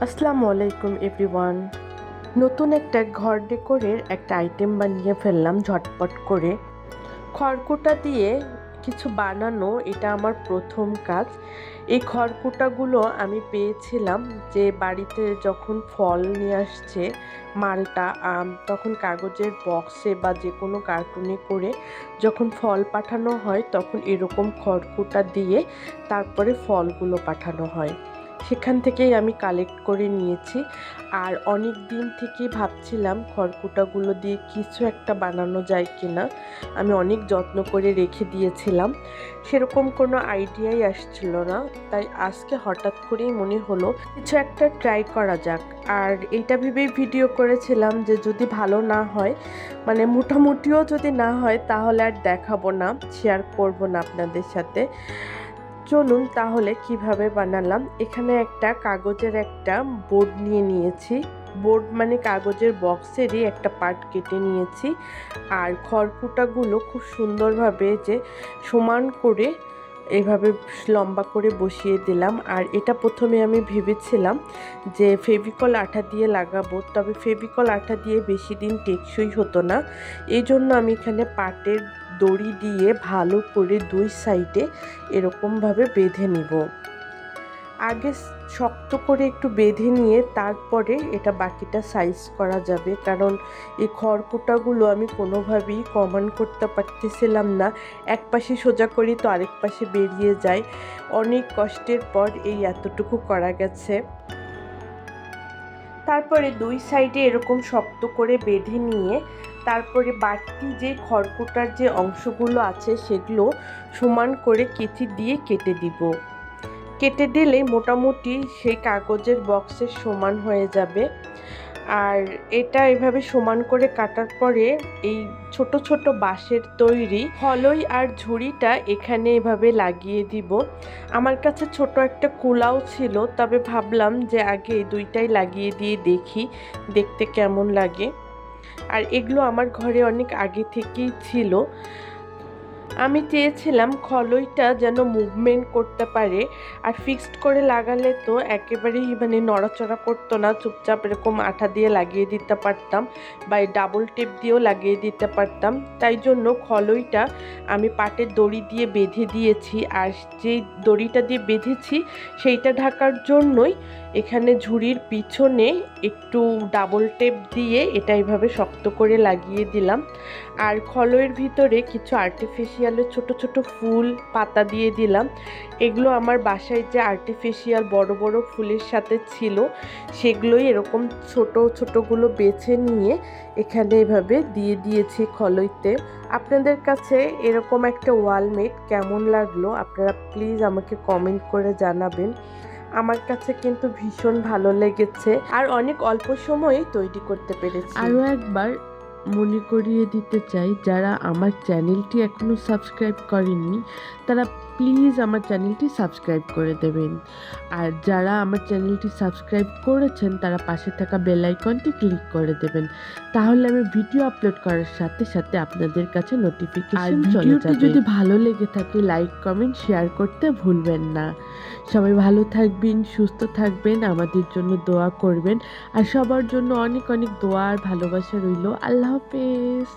আসসালামু আলাইকুম, এভরিওয়ান। নতুন একটা ঘর ডেকোরের একটা আইটেম বানিয়ে ফেললাম ঝটপট করে। খড়কুটা দিয়ে কিছু বানানো, এটা আমার প্রথম কাজ। এই খড়কুটাগুলো আমি পেয়েছিলাম যে বাড়িতে যখন ফল নিয়ে আসছে, মালটা, আম, তখন কাগজের বক্সে বা যে কোনো কার্টুনে করে যখন ফল পাঠানো হয়, তখন এরকম খড়কুটা দিয়ে তারপরে ফলগুলো পাঠানো হয়। সেখান থেকেই আমি কালেক্ট করে নিয়েছি। আর অনেক দিন থেকেই ভাবছিলাম খড়কুটাগুলো দিয়ে কিছু একটা বানানো যায় কি না আমি অনেক যত্ন করে রেখে দিয়েছিলাম। সেরকম কোনো আইডিয়াই আসছিল না। তাই আজকে হঠাৎ করেই মনে হলো কিছু একটা ট্রাই করা যাক। আর এইটা ভেবেই ভিডিও করেছিলাম যে যদি ভালো না হয় মানে মোটামুটিও যদি না হয়, তাহলে আর দেখাবো না শেয়ার করব না আপনাদের সাথে। চলুন তাহলে কীভাবে বানালাম? এখানে একটা কাগজের একটা বোর্ড নিয়ে নিয়েছি। বোর্ড মানে কাগজের বক্সেরই একটা পার্ট কেটে নিয়েছি। আর খড়কুটাগুলো খুব সুন্দরভাবে যে সমান করে এভাবে লম্বা করে বসিয়ে দিলাম। আর এটা প্রথমে আমি ভেবেছিলাম যে ফেভিকল আঠা দিয়ে লাগাবো, তবে ফেভিকল আঠা দিয়ে বেশি দিন টেকসই হতো না। এই জন্য আমি এখানে পাটের দড়ি দিয়ে ভালো করে দুই সাইডে এরকমভাবে বেঁধে নিব। আগে শক্ত করে একটু বেঁধে নিয়ে তারপরে এটা বাকিটা সাইজ করা যাবে। কারণ এই খড়কুটাগুলো আমি কোনোভাবেই কমান করতে পারতেছিলাম না। এক পাশে সোজা করি তো আরেক পাশে বেরিয়ে যায় অনেক কষ্টের পর এই এতটুকু করা গেছে। তারপরে দুই সাইডে এরকম শক্ত করে বেঁধে নিয়ে তারপরে বাড়তি যে খড়কুটার যে অংশগুলো আছে সেগুলো সমান করে কেচি দিয়ে কেটে দিব। কেটে দিলে মোটামুটি সেই কাগজের বক্সের সমান হয়ে যাবে। আর এটা এভাবে সমান করে কাটার পরে এই ছোট ছোট বাঁশের তৈরি হলই আর ঝুড়িটা এখানে এভাবে লাগিয়ে দিব। আমার কাছে ছোট একটা কুলাও ছিল, তবে ভাবলাম যে আগে দুইটাই লাগিয়ে দিয়ে দেখি, দেখতে কেমন লাগে। আর এগুলো আমার ঘরে অনেক আগে থেকেই ছিল। আমি চেয়েছিলাম খলইটা যেন মুভমেন্ট করতে পারে, আর ফিক্সড করে লাগালে তো একেবারেই মানে নড়াচড়া করতো না, চুপচাপ এরকম আঠা দিয়ে লাগিয়ে দিতে পারতাম বা ডাবল টেপ দিয়েও লাগিয়ে দিতে পারতাম। তাই জন্য খলইটা আমি পাটের দড়ি দিয়ে বেঁধে দিয়েছি, আর যেই দড়িটা দিয়ে বেঁধেছি সেইটা ঢাকার জন্যই এখানে ঝুড়ির পিছনে একটু ডাবল টেপ দিয়ে এটা এইভাবে শক্ত করে লাগিয়ে দিলাম। আর খলয়ের ভিতরে কিছু আর্টিফিশিয়ালের ছোট ছোট ফুল পাতা দিয়ে দিলাম। এগুলো আমার বাসায় যে আর্টিফিশিয়াল বড় বড় ফুলের সাথে ছিল, সেগুলোই এরকম ছোট ছোটগুলো বেছে নিয়ে এখানে এভাবে দিয়ে দিয়েছি খলইতে। আপনাদের কাছে এরকম একটা ওয়ালমেট কেমন লাগল আপনারা প্লিজ আমাকে কমেন্ট করে জানাবেন। আমার কাছে কিন্তু ভীষণ ভালো লেগেছে আর অনেক অল্প সময়ে তৈরি করতে পেরেছি। আরও একবার মনে করিয়ে দিতে চাই যারা আমার চ্যানেলটি এখনও সাবস্ক্রাইব করেননি তারা প্লিজ আমার চ্যানেলটি সাবস্ক্রাইব করে দেবেন। আর যারা আমার চ্যানেলটি সাবস্ক্রাইব করেছেন তারা পাশে থাকা বেল আইকনটি ক্লিক করে দেবেন। তাহলে আমি ভিডিও আপলোড করার সাথে সাথে আপনাদের কাছে নোটিফিকেশন চলে যাবে। যদি ভালো লেগে থাকে লাইক কমেন্ট শেয়ার করতে ভুলবেন না। সবাই ভালো থাকবেন সুস্থ থাকবেন আমাদের জন্য দোয়া করবেন। আর সবার জন্য অনেক অনেক দোয়া আর ভালোবাসা রইল। আল্লাহ হাফেজ